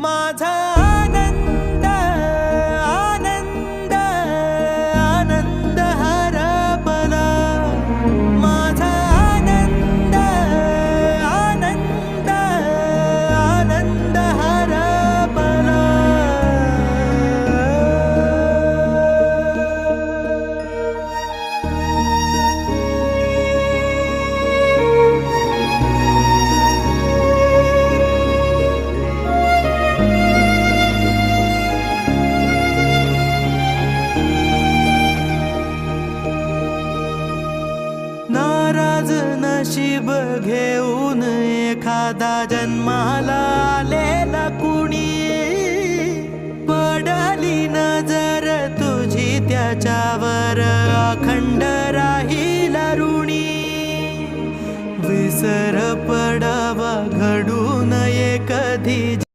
माझा नशीब घेऊन एखादा जन्माला आलेला कुणी पडली नजर तुझी त्याच्यावर अखंड राहील ऋणी विसर पडावा घडू नये कधी